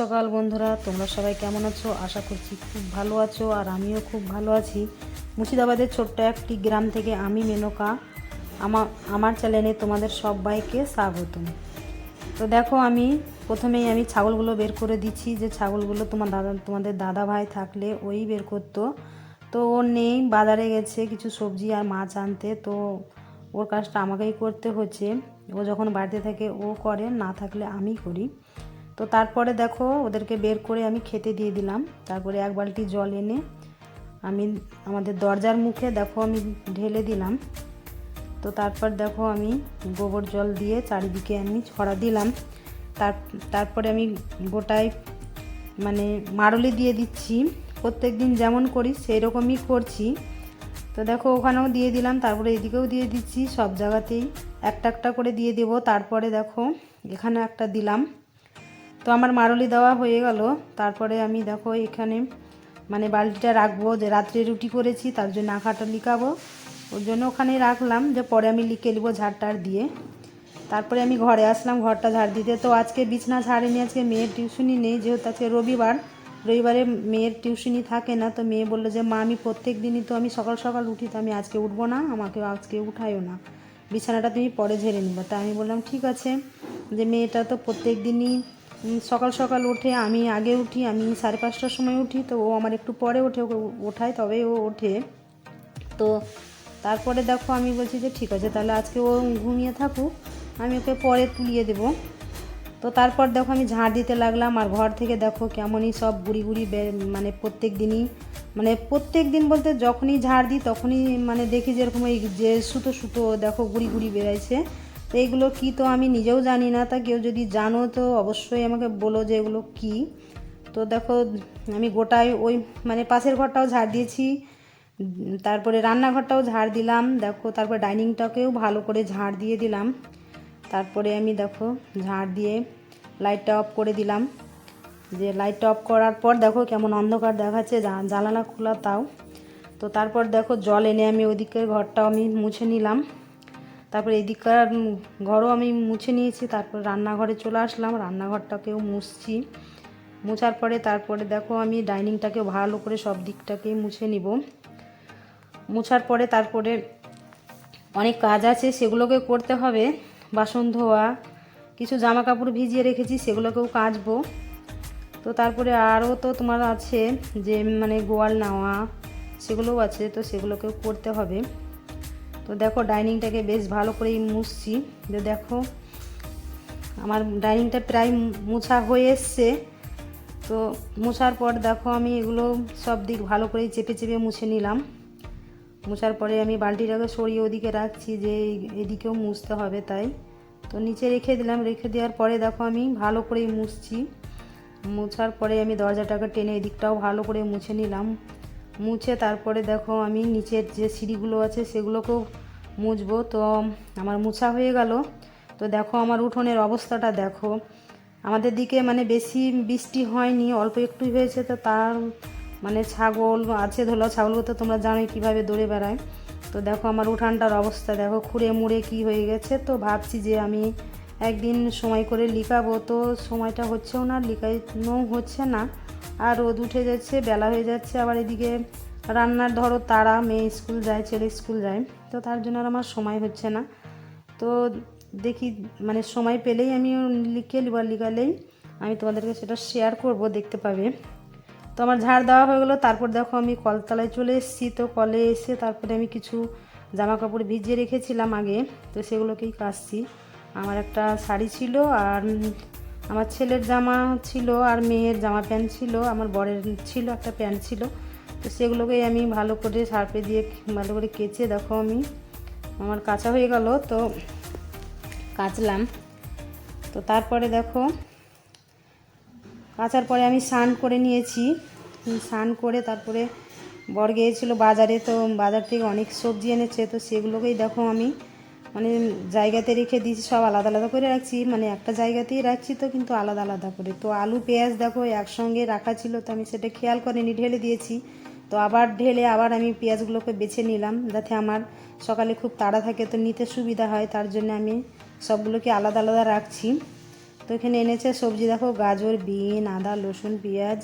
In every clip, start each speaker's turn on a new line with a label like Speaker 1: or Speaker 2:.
Speaker 1: সকাল বন্ধুরা, তোমরা সবাই কেমন আছো? আশা করছি খুব ভালো আছো আর আমিও খুব ভালো আছি। মুর্শিদাবাদের ছোট্ট একটি গ্রাম থেকে আমি মেনকা। আমার আমার চ্যানেলে তোমাদের সবাইকে স্বাগতম। তো দেখো, আমি প্রথমেই আমি ছাগলগুলো বের করে দিচ্ছি। যে ছাগলগুলো তোমার দাদা, তোমাদের দাদা ভাই থাকলে ওই বের করতো। তো ও নেই, বাজারে গেছে কিছু সবজি আর মাছ আনতে। তো ওর কাজটা আমাকেই করতে হচ্ছে। ও যখন বাড়িতে থাকে, ও করে, না থাকলে আমি করি। তো তারপরে দেখো ওদেরকে বের করে আমি খেতে দিয়ে দিলাম। তারপরে এক বালতি জল এনে আমি আমাদের দরজার মুখে দেখো আমি ঢেলে দিলাম। তো তারপর দেখো আমি গোবর জল দিয়ে চারিদিকে আমি ছড়া দিলাম। তার, তারপরে আমি গোটায় মানে মারলি দিয়ে দিচ্ছি। প্রত্যেক দিন যেমন করি সেই রকমই করছি। তো দেখো ওখানেও দিয়ে দিলাম, তারপরে এদিকেও দিয়ে দিচ্ছি। সব জায়গাতেই একটা একটা করে দিয়ে দেবো। তারপরে দেখো এখানে একটা দিলাম। তো আমার মারলি দেওয়া হয়ে গেল। তারপরে আমি দেখো এখানে মানে বালতিটা রাখব যে রাত্রে রুটি করেছি, তার জন্য আঁকাটা লিখাবো। ওর জন্য ওখানে রাখলাম যে পরে আমি লিখে নেব ঝাড়টার দিয়ে। তারপরে আমি ঘরে আসলাম, ঘরটা ঝাড় দিতে। তো আজকে বিছনা ঝাড়েনি আজকে মেয়ের টিউশনই নেই, যেহেতু আজকে রবিবার। রবিবারে মেয়ের টিউশনই থাকে না, তো মেয়ে বলল যে, মা, আমি প্রত্যেক দিনই তো আমি সকাল সকাল উঠি, তো আমি আজকে উঠবো না, আমাকে আজকে উঠাইও না। বিছানাটা তুমি পরে ঝেড়ে নিবে। তা আমি বললাম, ঠিক আছে। যে মেয়েটা তো প্রত্যেক দিনই সকাল সকাল ওঠে আমি আগে উঠি, আমি সাড়ে পাঁচটার সময় উঠি, তো ও আমার একটু পরে ওঠে, ওকে ওঠায় তবে ও ওঠে। তো তারপরে দেখো আমি বলছি যে ঠিক আছে, তাহলে আজকে ও ঘুমিয়ে থাকুক, আমি ওকে পরে তুলিয়ে দেবো। তো তারপর দেখো আমি ঝাড় দিতে লাগলাম, আর ঘর থেকে দেখো কেমনই সব গুড়ি গুড়ি মানে প্রত্যেক দিনই মানে প্রত্যেক দিন বলতে যখনই ঝাড় দিই তখনই মানে দেখি যেরকম এই যে সুতো সুতো দেখো গুড়ি গুড়ি বেরাইছে তো এইগুলো কি তো আমি নিজেও জানি না, তা কেউ যদি জানো তো অবশ্যই আমাকে বলো যে এগুলো কি। তো দেখো, আমি গোটায় ওই মানে পাশের ঘরটাও ঝাড় দিয়েছি, তারপরে রান্নাঘরটাও ঝাড় দিলাম, দেখো, তারপর ডাইনিংটাকেও ভালো করে ঝাড় দিয়ে দিলাম। তারপরে আমি দেখো, ঝাড় দিয়ে লাইটটা অফ করে দিলাম। যে লাইটটা অফ করার পর দেখো কেমন অন্ধকার দেখাচ্ছে জানালা খোলা তাও। তো তারপর দেখো জল এনে আমি ওদিকের ঘরটাও আমি মুছে নিলাম। তারপর এদিককার ঘরও আমি মুছে নিয়েছি, তারপর রান্নাঘরে চলে আসলাম, রান্নাঘরটাকেও মুছছি। মুছার পরে তারপরে দেখো আমি ডাইনিংটাকে ভালো করে সব দিকটাকে মুছে নিব। মুছার পরে তারপরে অনেক কাজ আছে, সেগুলোকে করতে হবে। বাসন ধোয়া, কিছু জামা কাপড় ভিজিয়ে রেখেছি, সেগুলোকেও কাচবো। তো তারপরে আরও তো তোমার আছে, যে মানে গোয়াল নেওয়া, সেগুলোও আছে, তো সেগুলোকেও করতে হবে। তো দেখো ডাইনিংটাকে বেশ ভালো করেই মুছছি। যে দেখো, আমার ডাইনিংটা প্রায় মুছা হয়ে এসছে। তো মুছার পর দেখো আমি এগুলো সব দিক ভালো করে চেপে চেপে মুছে নিলাম। মুছার পরে আমি বালতিটাকে সরিয়ে ওদিকে রাখছি যে এদিকেও মুছতে হবে তাই। তো নিচে রেখে দিলাম, রেখে দেওয়ার পরে দেখো আমি ভালো করেই মুছছি। মুছার পরে আমি দরজাটাকে টেনে এদিকটাও ভালো করে মুছে নিলাম। মুছে তারপরে দেখো আমি নিচের যে সিঁড়িগুলো আছে সেগুলোকেও মুছবো। তো আমার মুছা হয়ে গেল। তো দেখো আমার উঠোনের অবস্থাটা দেখো। আমাদের দিকে মানে বেশি বৃষ্টি হয়নি, অল্প একটু হয়েছে। তো তার মানে ছাগল আছে ধরো, ছাগলগুলো তো তোমরা জানোই কীভাবে দৌড়ে বেড়ায়। তো দেখো আমার উঠানটার অবস্থা দেখো, খুঁড়ে মুড়ে কি হয়ে গেছে। তো ভাবছি যে আমি একদিন সময় করে লিখাবো তো সময়টা হচ্ছেও না লিখানো হচ্ছে না। আর রোদ উঠে যাচ্ছে, বেলা হয়ে যাচ্ছে, আবার এদিকে রান্নার ধরো তারা, মেয়ে স্কুল যায়, ছেলে স্কুল যায়, তো তার জন্য আর আমার সময় হচ্ছে না। তো দেখি মানে সময় পেলেই আমি লিখে লিবার লিখালেই আমি তোমাদেরকে সেটা শেয়ার করব, দেখতে পাবে। তো আমার ঝাড় দেওয়া হয়ে গেলো, তারপর দেখো আমি কলতলায় চলে এসেছি, তো কলে এসে তারপরে আমি কিছু জামা কাপড় ভিজিয়ে রেখেছিলাম আগে, তো সেগুলোকেই কাচছি। আমার একটা শাড়ি ছিল আর আমার ছেলের জামা ছিল আর মেয়ের জামা প্যান্ট ছিল, আমার বরের ছিল, একটা প্যান্ট ছিল। তো সেগুলোকেই আমি ভালো করে সার্পে দিয়ে, ভালো করে কেচে, দেখো আমি, আমার কাঁচা হয়ে গেল, তো কাচলাম। তো তারপরে দেখো, কাচার পরে আমি স্নান করে নিয়েছি। স্নান করে তারপরে বর গিয়েছিল বাজারে, তো বাজার থেকে অনেক সবজি এনেছে, তো সেগুলোকেই দেখো আমি মানে জায়গাতে রেখে দিয়েছি, সব আলাদা আলাদা করে রাখছি। মানে একটা জায়গাতেই রাখছি তো, কিন্তু আলাদা আলাদা করে। তো আলু, পেঁয়াজ দেখো, একসঙ্গে রাখা ছিল, তো আমি সেটা খেয়াল করিনি, ঢেলে দিয়েছি। তো আবার ঢেলে আবার আমি পেঁয়াজগুলোকে বেছে নিলাম, যাতে আমার সকালে খুব তাড়া থাকে, তো নিতে সুবিধা হয়। তার জন্য আমি সবগুলোকে আলাদা আলাদা রাখছি। তো এখানে এনেছে সবজি, দেখো, গাজর, বিন, আদা, রসুন, পেঁয়াজ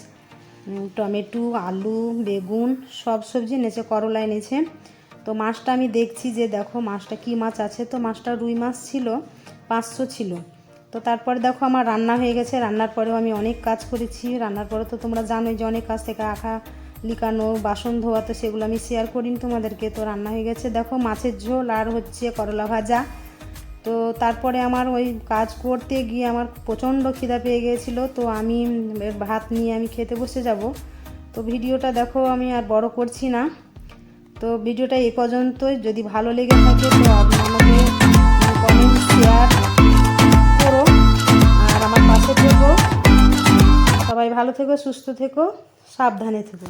Speaker 1: টমেটো, আলু, বেগুন, সব সবজি এনেছে, করলা এনেছে। তো মাছটা আমি দেখছি যে দেখো মাছটা কি মাছ আছে। তো মাছটা রুই মাছ ছিল, পাঁচশো ছিল। তো তারপরে দেখো আমার রান্না হয়ে গেছে, রান্নার পরেও আমি অনেক কাজ করেছি। রান্নার পরে তো তোমরা জানোই যে অনেক কাজ থেকে আঁকা লিকানো, বাসন ধোয়া তো সেগুলো আমি শেয়ার করিনি তোমাদেরকে। তো রান্না হয়ে গেছে। দেখো মাছের ঝোল আর হচ্ছে করলা ভাজা। তো তারপরে আমার ওই কাজ করতে গিয়ে আমার প্রচণ্ড খিদা পেয়ে গিয়েছিল। তো আমি ভাত নিয়ে আমি খেতে বসে যাব। তো ভিডিওটা দেখো আমি আর বড় করছি না। তো ভিডিওটা এ পর্যন্তই। যদি ভালো লেগে থাকে, তো আমাকে কমেন্ট শেয়ার করো। আর আমার পাশে থেকো। সবাই ভালো থেকো, সুস্থ থেকো, সাবধানে থেকো।